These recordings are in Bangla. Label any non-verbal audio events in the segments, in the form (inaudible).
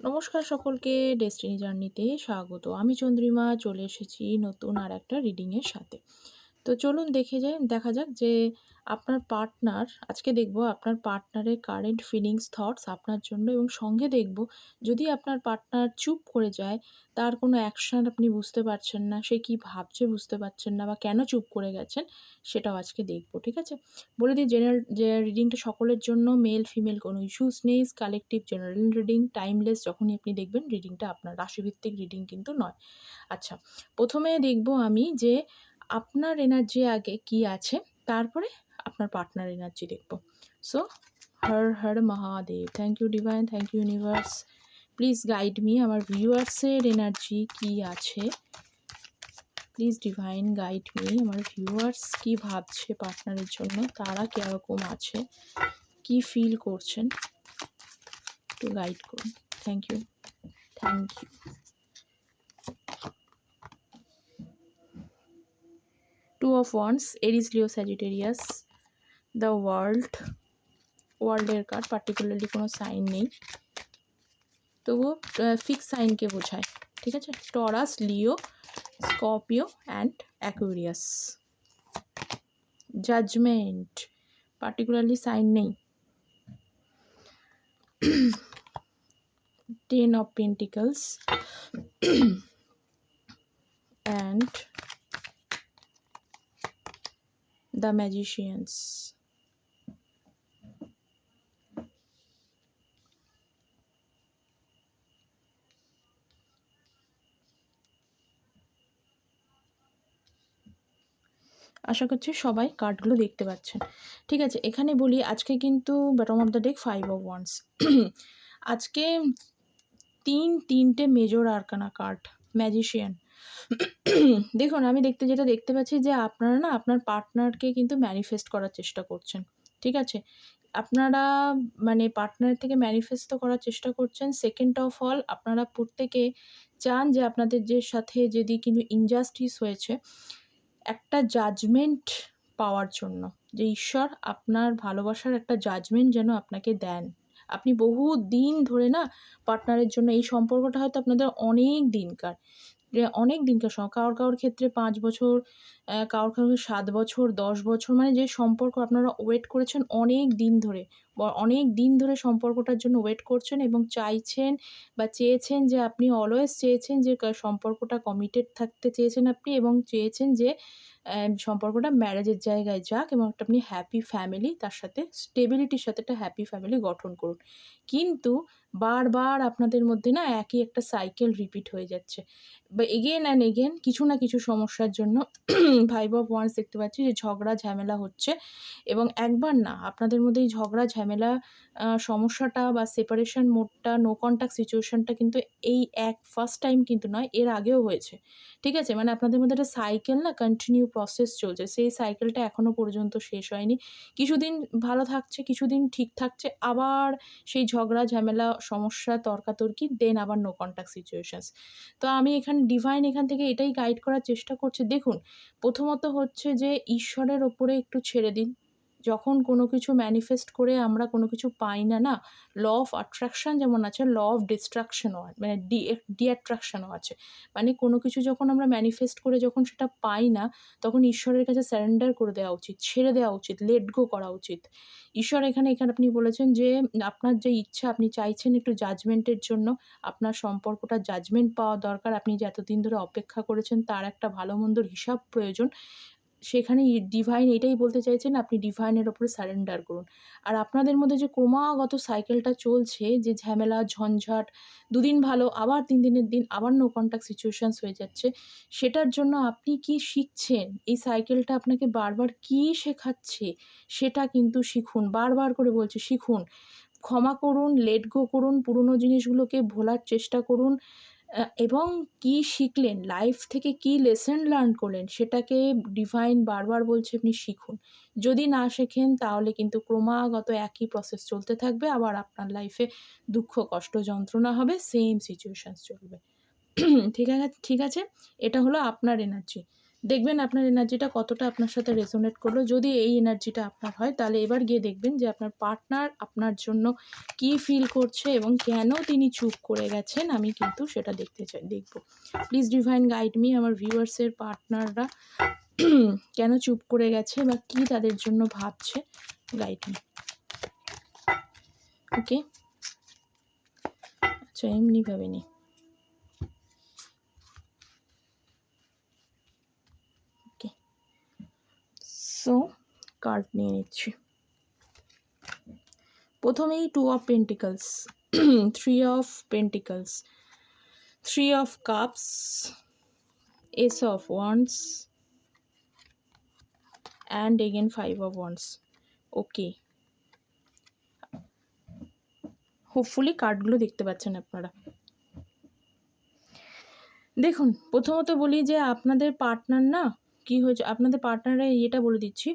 নমস্কার সকলকে ডেস্টিনি জার্নিতে স্বাগত। আমি চন্দ্রিমা চলে এসেছি নতুন আর একটা রিডিংয়ের সাথে। তো চলুন দেখে যাই, দেখা যাক যে আপনার পার্টনার আজকে দেখব আপনার পার্টনারের কারেন্ট ফিলিংস থটস আপনার জন্য এবং সঙ্গে দেখব যদি আপনার পার্টনার চুপ করে যায়, তার কোনো অ্যাকশান আপনি বুঝতে পারছেন না, সে কি ভাবছে বুঝতে পারছেন না বা কেন চুপ করে গেছেন, সেটাও আজকে দেখব, ঠিক আছে? বলে দিই জেনারেল যে রিডিংটা সকলের জন্য মেল ফিমেল কোনো ইস্যুস নেই কালেকটিভ জেনারেল রিডিং টাইমলেস যখনই আপনি দেখবেন রিডিংটা আপনার রাশিভিত্তিক রিডিং কিন্তু নয়। আচ্ছা প্রথমে দেখব আমি যে আপনার এনার্জি আগে কি আছে? তারপরে আপনার পার্টনার এনার্জি দেখব। So Har Har Mahadev. Thank you divine thank you universe please guide me আমার ভিউয়ার্সের এনার্জি কি আছে? প্লিজ ডিভাইন গাইড মি আমার ভিউয়ার্স কি ভাবছে পার্টনারের জন্য? তারা কীরকম আছে? কি ফিল করছেন? একটু গাইড করুন। Thank you thank you two of wands Aries Leo Sagittarius the world ওয়ার্ল্ডের কার্ড পার্টিকুলারলি কোনো সাইন নেই। তবুও ফিক্স সাইনকে বোঝায়, ঠিক আছে? Taurus Leo Scorpio and Aquarius judgement particularly sign নেই। Ten of pentacles and the magicians আশা করছি সবাই কার্ডগুলো দেখতে পাচ্ছেন। ঠিক আছে, এখানে বলি আজকে কিন্তু bottom of the deck five of wands আজকে তিন তিনটে মেজর আরকানা কার্ড ম্যাজিশিয়ান দেখুন, আমি দেখতে যেটা দেখতে পাচ্ছি যে আপনারা না আপনার পার্টনারকে কিন্তু ম্যানিফেস্ট করার চেষ্টা করছেন, ঠিক আছে? আপনারা মানে পার্টনার থেকে ম্যানিফেস্ট করার চেষ্টা করছেন। সেকেন্ড অফ অল আপনারা প্রত্যেকে চান যে আপনাদের যে সাথে যদি কিন্তু ইনজাস্টিস হয়েছে, একটা জাজমেন্ট পাওয়ার জন্য, যে ঈশ্বর আপনার ভালোবাসার একটা জাজমেন্ট যেন আপনাকে দেন। আপনি বহু দিন ধরে না পার্টনারের জন্য এই সম্পর্কটা হয়তো আপনাদের অনেক দিনকার অনেক দিনকার কারোর কারোর ক্ষেত্রে পাঁচ বছর কারোর কারোর সাত বছর, দশ বছর মানে যে সম্পর্ক আপনারা ওয়েট করেছেন অনেক দিন ধরে। অনেক দিন ধরে সম্পর্কটার জন্য ওয়েট করছেন এবং চাইছেন বা চেয়েছেন যে আপনি অলওয়েজ চেয়েছেন যে সম্পর্কটা কমিটেড থাকতে চেয়েছেন আপনি এবং চেয়েছেন যে সম্পর্কটা ম্যারেজের জায়গায় যাক এবং একটা আপনি হ্যাপি ফ্যামিলি তার সাথে স্টেবিলিটির সাথে একটা হ্যাপি ফ্যামিলি গঠন করুন। কিন্তু বারবার আপনাদের মধ্যে না একই একটা সাইকেল রিপিট হয়ে যাচ্ছে। বা এগেন অ্যান্ড এগেন কিছু না কিছু সমস্যার জন্য ফাইভ অফ ওয়ান্স দেখতে পাচ্ছি যে ঝগড়া, ঝামেলা হচ্ছে এবং একবার না আপনাদের মধ্যে এই ঝগড়া সমস্যাটা বা সেপারেশন মোডটা নো কন্ট্যাক্ট সিচুয়েশনটা কিন্তু এই এক ফার্স্ট টাইম কিন্তু নয়, এর আগেও হয়েছে। ঠিক আছে? মানে আপনাদের মধ্যে একটা সাইকেল না কন্টিনিউ প্রসেস চলছে। সেই সাইকেলটা এখনও পর্যন্ত শেষ হয়নি। কিছুদিন ভালো থাকছে, কিছুদিন ঠিক থাকছে, আবার সেই ঝগড়া, ঝামেলা, সমস্যা, তর্কাতর্কি দেন আবার নো কন্ট্যাক্ট সিচুয়েশানস তো আমি এখানে ডিভাইন এখান থেকে এটাই গাইড করার চেষ্টা করছি। দেখুন, প্রথমত হচ্ছে যে ঈশ্বরের ওপরে একটু ছেড়ে দিন। যখন কোনো কিছু ম্যানিফেস্ট করে আমরা কোনো কিছু পাই না না ল অফ অ্যাট্রাকশান যেমন আছে ল অফ ডিস্ট্রাকশনও মানে ডি ডি অ্যাট্রাকশানও আছে। মানে কোনো কিছু যখন আমরা ম্যানিফেস্ট করে যখন সেটা পাই না, তখন ঈশ্বরের কাছে স্যারেন্ডার করে দেওয়া উচিত, ছেড়ে দেওয়া উচিত লেট গো করা উচিত। ঈশ্বর এখানে এখানে আপনি বলেছেন যে, আপনার যে ইচ্ছা, আপনি চাইছেন একটু জাজমেন্টের জন্য, আপনার সম্পর্কটা জাজমেন্ট পাওয়া দরকার। আপনি যে এতদিন ধরে অপেক্ষা করেছেন, তার একটা ভালো মন্দর হিসাব প্রয়োজন। সেখানে ডিভাইন এটাই বলতে চাইছেন, আপনি ডিভাইনের ওপরে সারেন্ডার করুন। আর আপনাদের মধ্যে যে ক্রমাগত সাইকেলটা চলছে, যে ঝামেলা, ঝঞ্ঝাট, দুদিন ভালো, আবার তিন দিনের দিন, আবার নো কন্ট্যাক্ট সিচুয়েশানস হয়ে যাচ্ছে, সেটার জন্য আপনি কি শিখছেন? এই সাইকেলটা আপনাকে বারবার কী শেখাচ্ছে, সেটা কিন্তু শিখুন। বারবার করে বলছি, শিখুন। ক্ষমা করুন লেট গো করুন, পুরনো জিনিসগুলোকে ভোলার চেষ্টা করুন। এবং কী শিখলেন? লাইফ থেকে কী লেসন লার্ন করলেন? সেটাকে ডিভাইন বারবার বলছে আপনি শিখুন। যদি না শেখেন, তাহলে কিন্তু ক্রমাগত একই প্রসেস চলতে থাকবে। আবার আপনার লাইফে দুঃখ, কষ্ট, যন্ত্রণা হবে সেম সিচুয়েশান চলবে। (clears throat) ঠিক আছে ঠিক আছে? এটা হলো আপনার এনার্জি দেখবেন আপনার এনার্জিটা কতটা আপনার সাথে রেজোনেট করল। যদি এই এনার্জিটা আপনার হয়, তাহলে এবার গিয়ে দেখবেন যে আপনার পার্টনার আপনার জন্য কি ফিল করছে এবং কেন তিনি চুপ করে গেছেন, আমি কিন্তু সেটা দেখতে চাই, দেখব। প্লিজ ডিভাইন গাইড মি আমার ভিউয়ার্সের পার্টনাররা (clears throat) কেন চুপ করে গেছে বা কি তাদের জন্য ভাবছে গাইড মি ওকে আচ্ছা এমনি ভাবেনি সো কার্ড নিয়ে নিচ্ছি। প্রথমেই two of pentacles three of pentacles three of cups ace of wands and again five of wands okay hopefully কার্ডগুলো দেখতে পাচ্ছেন আপনারা। দেখুন, প্রথমত বলি যে আপনাদের পার্টনার না কি হয়েছে? আপনাদের পার্টনারে এটা বলে দিচ্ছি।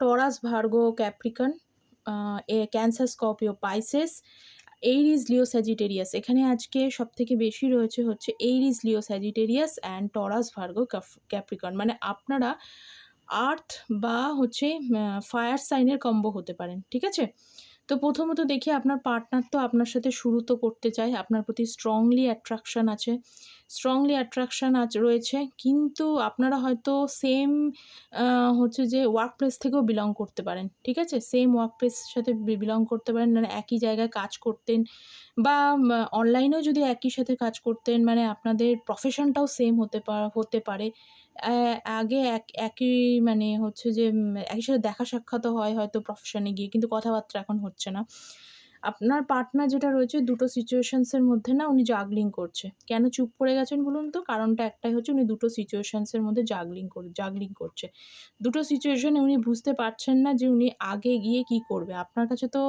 টরাস ভার্গো ক্যাপ্রিকন এ Cancer Scorpio Pisces Aries Leo Sagittarius এখানে আজকে সব থেকে বেশি রয়েছে হচ্ছে Aries Leo Sagittarius and Taurus Virgo Capricorn মানে আপনারা আর্থ বা হচ্ছে ফায়ার সাইনের কম্বো হতে পারেন, ঠিক আছে? তো প্রথমত দেখি আপনার পার্টনার তো আপনার সাথে শুরু তো করতে চায়, আপনার প্রতি স্ট্রংলি অ্যাট্রাকশান আছে। স্ট্রংলি অ্যাট্রাকশান আজ রয়েছে, কিন্তু আপনারা হয়তো সেম হচ্ছে যে ওয়ার্ক প্লেস থেকেও বিলং করতে পারেন, ঠিক আছে? সেম ওয়ার্ক প্লেসের সাথে বিলং করতে পারেন মানে একই জায়গায় কাজ করতেন বা অনলাইনেও যদি একই সাথে কাজ করতেন মানে আপনাদের প্রফেশনটাও সেম হতে পার হতে পারে। আগে এক, একই মানে হচ্ছে যে একই সাথে দেখা সাক্ষাৎও হয় হয়তো প্রফেশনে গিয়ে, কিন্তু কথাবার্তা এখন হচ্ছে না। আপনার পার্টনার যেটা রয়েছে, দুটো সিচুয়েশানসের মধ্যে না উনি জাগলিং করছে। কেন চুপ করে গেছেন বলুন তো? কারণটা একটাই হচ্ছে উনি দুটো সিচুয়েশানসের মধ্যে জাগলিং করে জাগলিং করছে। দুটো সিচুয়েশানে উনি বুঝতে পারছেন না যে উনি আগে গিয়ে কি করবে। আপনার কাছে তো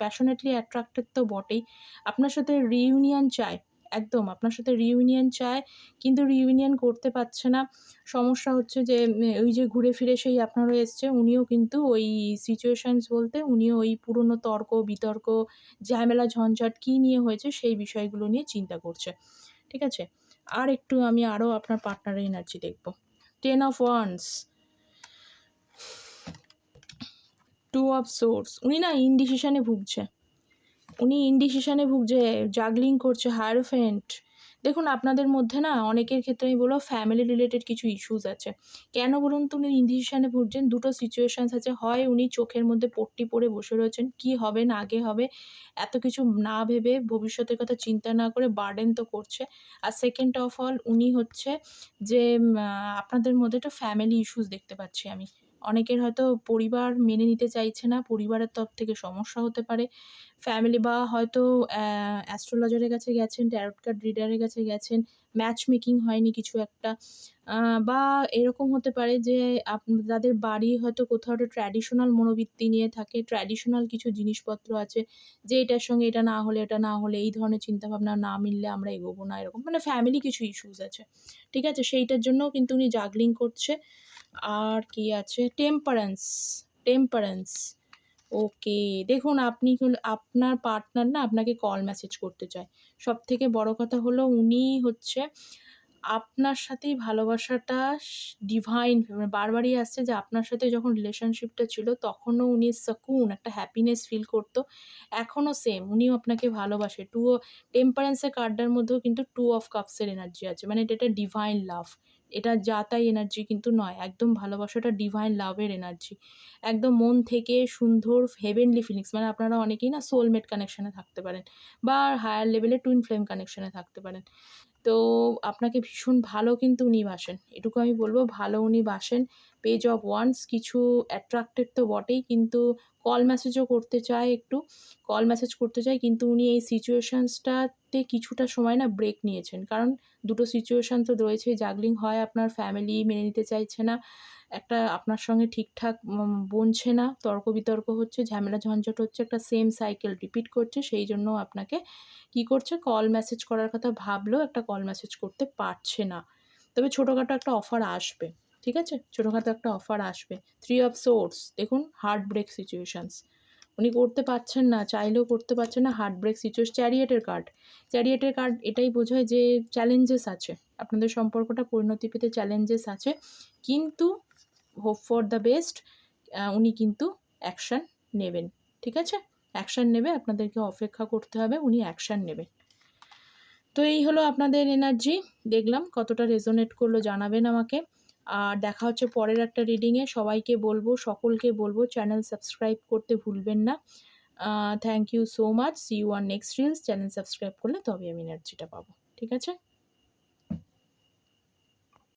প্যাশনেটলি অ্যাট্রাক্টেড তো বটেই। আপনার সাথে রিইউনিয়ন চায় একদম, আপনার সাথে রিউনিয়ন চায়, কিন্তু রিউনিয়ন করতে পারছে না। সমস্যা হচ্ছে যে ওই যে ঘুরে ফিরে সেই আপনারও এসছে, উনিও কিন্তু ওই সিচুয়েশানস বলতে উনিও ওই পুরনো তর্ক, বিতর্ক, ঝামেলা, ঝঞ্ঝাট কী নিয়ে হয়েছে সেই বিষয়গুলো নিয়ে চিন্তা করছে। ঠিক আছে? আর একটু আমি আরও আপনার পার্টনারের এনার্জি দেখব। Ten of wands two of swords উনি না ইনডিসিশনে ভুগছে। উনি ইনডিসিশনে ভুগছে জাগলিং করছে হায়ার হায়ারোফেন্ট দেখুন, আপনাদের মধ্যে না অনেকের ক্ষেত্রে আমি বলব ফ্যামিলি রিলেটেড কিছু ইস্যুস আছে। কেন বলুন তো উনি ইনডিসিশনে ভুগছেন? দুটো সিচুয়েশানস আছে। হয় উনি চোখের মধ্যে পট্টি পরে বসে রয়েছেন, কি হবে না আগে হবে, এত কিছু না ভেবে ভবিষ্যতের কথা চিন্তা না করে বার্ডেন তো করছে। আর সেকেন্ড অফ অল উনি হচ্ছে যে আপনাদের মধ্যে একটা ফ্যামিলি ইস্যুস দেখতে পাচ্ছি আমি। অনেকের হয়তো পরিবার মেনে নিতে চাইছে না, পরিবারের তরফ থেকে সমস্যা হতে পারে। ফ্যামিলি বা হয়তো অ্যাস্ট্রোলজারের কাছে গেছেন ট্যারট কার্ড রিডারের কাছে গেছেন ম্যাচ মেকিং হয়নি কিছু একটা। বা এরকম হতে পারে যে আপ, তাদের বাড়ি হয়তো কোথাও একটা ট্র্যাডিশনাল মনোবৃত্তি নিয়ে থাকে ট্র্যাডিশনাল কিছু জিনিসপত্র আছে যে এটার সঙ্গে এটা না হলে এটা না হলে, এই ধরনের চিন্তাভাবনা না মিললে আমরা এগোবো না, এরকম। মানে ফ্যামিলি কিছু ইস্যুস আছে। ঠিক আছে? সেইটার জন্যও কিন্তু উনি জাগলিং করছে। আর কি আছে? টেম্পারেন্স টেম্পারেন্স ওকে দেখুন, আপনি আপনার পার্টনার না আপনাকে কল মেসেজ করতে চায়। সব থেকে বড় কথা হলো উনি হচ্ছে আপনার সাথেই ভালোবাসাটা ডিভাইন মানে বারবারই আসছে যে আপনার সাথে যখন রিলেশনশিপটা ছিল তখনও উনি সাকুন একটা হ্যাপিনেস ফিল করতো। এখনও সেম উনিও আপনাকে ভালোবাসে। টু টেম্পারেন্সের কার্ডটার মধ্যেও কিন্তু টু অফ কাপসের এনার্জি আছে। মানে এটা ডিভাইন লাভ এটা যা তাই এনার্জি কিন্তু নয়, একদম ভালোবাসাটা ডিভাইন লাভের এনার্জি একদম মন থেকে সুন্দর হেভেনলি ফিলিংস মানে আপনারা অনেকেই না সোলমেট কানেকশানে থাকতে পারেন বা হায়ার লেভেলে টুইন ফ্লেম কানেকশানে থাকতে পারেন। তো আপনাকে ভীষণ ভালো কিন্তু উনি বাসেন, এটুকু আমি বলব, ভালো উনি বাসেন পেজ অফ ওয়ান্স কিছু অ্যাট্রাক্টেড তো বটেই, কিন্তু কল মেসেজও করতে চায় একটু কল মেসেজ করতে চায়, কিন্তু উনি এই সিচুয়েশানসটাতে কিছুটা সময় না ব্রেক নিয়েছেন। কারণ দুটো সিচুয়েশান তো রয়েছে জাগলিং হয়, আপনার ফ্যামিলি মেনে নিতে চাইছে না, একটা আপনার সঙ্গে ঠিকঠাক বনছে না তর্ক বিতর্ক হচ্ছে, ঝামেলা ঝঞ্ঝট হচ্ছে, একটা সেম সাইকেল রিপিট করছে, সেই জন্য আপনাকে কি করছে কল মেসেজ করার কথা ভাবলেও একটা কল মেসেজ করতে পারছে না। তবে ছোটোখাটো একটা অফার আসবে। ঠিক আছে? ছোটোখাটো একটা অফার আসবে। থ্রি অফ সোর্স দেখুন হার্ট ব্রেক সিচুয়েশানস উনি করতে পারছেন না, চাইলেও করতে পারছেন না হার্ট ব্রেক সিচুয়েশন চ্যারিয়েটের কার্ড চ্যারিয়েটের কার্ড এটাই বোঝায় যে চ্যালেঞ্জেস আছে। আপনাদের সম্পর্কটা পরিণতি পেতে চ্যালেঞ্জেস আছে। কিন্তু হোপ ফর দ্য বেস্ট উনি কিন্তু অ্যাকশান নেবেন। ঠিক আছে? অ্যাকশান নেবে, আপনাদেরকে অপেক্ষা করতে হবে, উনি অ্যাকশান নেবেন। তো এই হলো আপনাদের এনার্জি দেখলাম কতটা রেজোনেট করল, জানাবেন আমাকে। আর দেখা হচ্ছে পরের একটা রিডিংয়ে সবাইকে বলব, সকলকে বলব চ্যানেল সাবস্ক্রাইব করতে ভুলবেন না। Thank you so much see you R next reels channel subscribe করলে তবে আমি এনার্জিটা পাবো। ঠিক আছে?